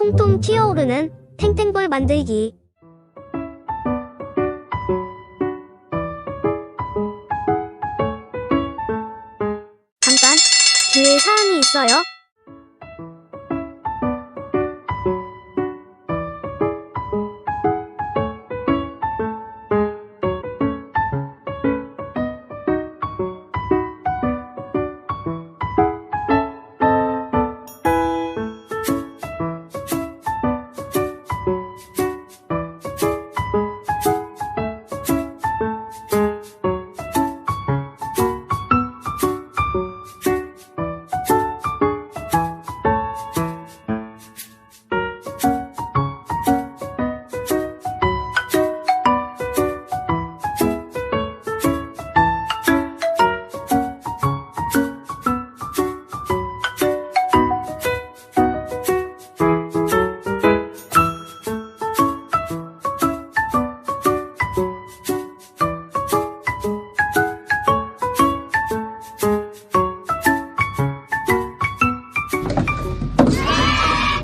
통통 튀어오르는 탱탱볼 만들기. 잠깐, 뒤에 사연이 있어요.